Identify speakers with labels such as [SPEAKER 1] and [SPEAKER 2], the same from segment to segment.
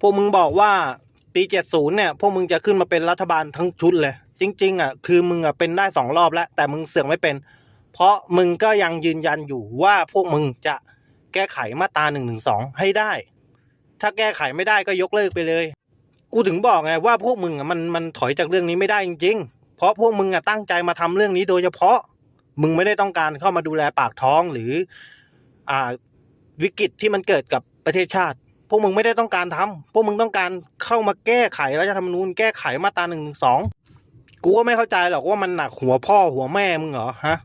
[SPEAKER 1] พวกมึงบอกว่าปีเจ็ดศูนย์เนี่ยพวกมึงจะขึ้นมาเป็นรัฐบาลทั้งชุดเลย จริง ๆอะคือมึงอะเป็นได้สองรอบแล้ว แต่มึงเสือกไม่เป็น เพราะมึงก็ยังยืนยันอยู่ว่าพวกมึงจะแก้ไขมาตราหนึ่งหนึ่งสองให้ได้ ถ้าแก้ไขไม่ได้ก็ยกเลิกไปเลย กูถึงบอกไงว่าพวกมึงอะมันมันถอยจากเรื่องนี้ไม่ได้จริง ๆ เพราะพวกมึงอะตั้งใจมาทำเรื่องนี้โดยเฉพาะ มึงไม่ได้ต้องการเข้ามาดูแลปากท้องหรือ อ่าวิกฤตที่มันเกิดกับประเทศชาติ พวกมึงไม่ได้ต้องการทำพวกมึงต้องการเข้ามาแก้ไขรัฐธรรมนูญแก้ไขมาตราหนึ่งสองกูก็ไม่เข้าใจหรอกว่ามันหนักหัวพ่อหัวแม่มึงเหรอฮะ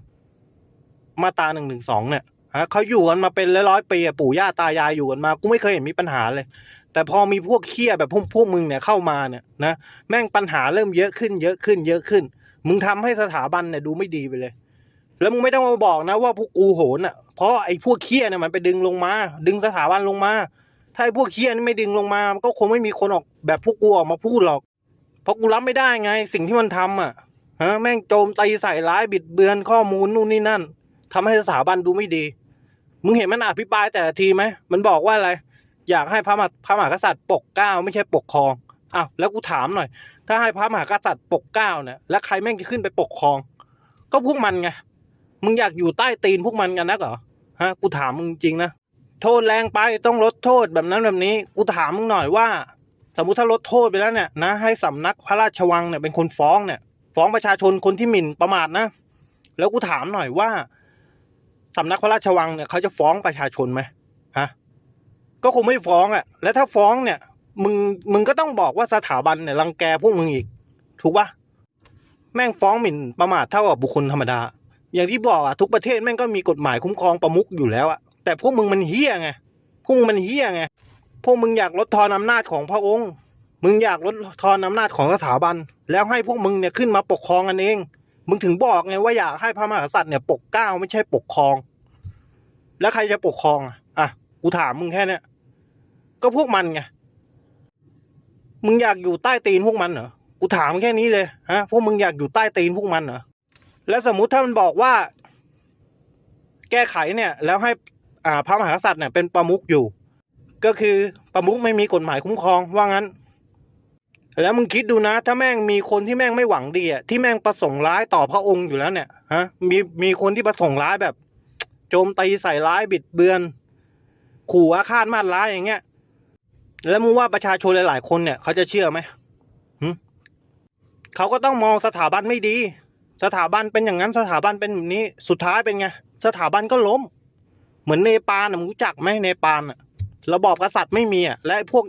[SPEAKER 1] มาตราหนึ่งหนึ่งสองเนี่ยฮะเขาอยู่กันมาเป็นร้อยๆปีอะปู่ย่าตายายอยู่กันมา กูไม่เคยเห็นมีปัญหาเลย แต่พอมีพวกเคี้ยแบบพวกพวกมึงเนี่ยเข้ามาเนี่ยนะแม่งปัญหาเริ่มเยอะขึ้น เยอะขึ้น เยอะขึ้น มึงทำให้สถาบันเนี่ยดูไม่ดีไปเลย แล้วมึงไม่ต้องมาบอกนะว่าพวกกูโหนอะเพราะไอ้พวกเคี้ยเนี่ยมันไปดึงลงมา ดึงสถาบันลงมา ถ้าพวกเคี้ยนี่ไม่ดึงลงมามันก็คงไม่มีคนออกแบบพวกกูออกมาพูดหรอก เพราะกูรับไม่ได้ไง สิ่งที่มันทำอะฮะแม่งโจมตีใส่ร้ายบิดเบือนข้อมูลนู่นนี่นั่นทำให้สถาบันดูไม่ดี มึงเห็นมันอภิปรายแต่ละทีไหมมันบอกว่าอะไร อยากให้พระมหาพระมหากษัตริย์ปกเก้าไม่ใช่ปกครองอ้าวแล้วกูถามหน่อย ถ้าให้พระมหากษัตริย์ปกเก้าเนี่ยแล้วใครแม่งจะขึ้นไปปกครอง ก็พวกมันไงมึงอยากอยู่ใต้ตีนพวกมันกันนักเหรอฮะกูถามมึงจริงนะ โทษแรงไปต้องลดโทษแบบนั้นแบบนี้ กูถามมึงหน่อยว่า สมมติถ้าลดโทษไปแล้วเนี่ยนะให้สำนักพระราชวังเนี่ยเป็นคนฟ้องเนี่ย ฟ้องประชาชนคนที่หมิ่นประมาทนะ แล้วกูถามหน่อยว่าสำนักพระราชวังเนี่ยเขาจะฟ้องประชาชนไหมฮะก็คงไม่ฟ้องอะ่ะ แล้วถ้าฟ้องเนี่ย มึงมึงก็ต้องบอกว่าสถาบันเนี่ยรังแกพวกมึงอีก ถูกปะแม่งฟ้องหมิ่นประมาทเท่ากับบุคคลธรรมดา อย่างที่บอกอะทุกประเทศแม่งก็มีกฎหมายคุ้มครองประมุขอยู่แล้วอะ แต่พวกมึงมันเฮี้ยไงพวกมึงมันเฮี้ยไงพวกมึงอยากลดทอนอำนาจของพระองค์ มึงอยากลดทอนอำนาจของสถาบัน แล้วให้พวกมึงเนี่ยขึ้นมาปกครองกันเอง มึงถึงบอกไงว่าอยากให้พระมหากษัตริย์เนี่ยปกเก้าไม่ใช่ปกครอง แล้วใครจะปกครองอะอะกูถามมึงแค่เนี้ยก็พวกมันไงมึงอยากอยู่ใต้ตีนพวกมันเหรอกูถามแค่นี้เลยฮะพวกมึงอยากอยู่ใต้ตีนพวกมันเหรอแล้วสมมุติถ้ามันบอกว่า แก้ไขเนี่ย แล้วให้ อ่าพระมหากษัตริย์เนี่ยเป็นประมุขอยู่ ก็คือประมุขไม่มีกฎหมายคุ้มครองว่างั้น แล้วมึงคิดดูนะ ถ้าแม่งมีคนที่แม่งไม่หวังดีอะที่แม่งประสงค์ร้ายต่อพระองค์อยู่แล้วเนี่ยฮะมีมีคนที่ประสงค์ร้ายแบบ โจมตีใส่ร้ายบิดเบือน ขู่อาฆาตมาดร้ายอย่างเงี้ยแล้วมึงว่าประชาชนหลาย ๆ คนเนี่ยเขาจะเชื่อไหมหึเขาก็ต้องมองสถาบันไม่ดี สถาบันเป็นอย่างนั้นสถาบันเป็นแบบนี้ สุดท้ายเป็นไง สถาบันก็ล้ม เหมือนเนปาลนะมึงรู้จักไหมเนปาลอะระบอบกษัตริย์ไม่มีอะและพวก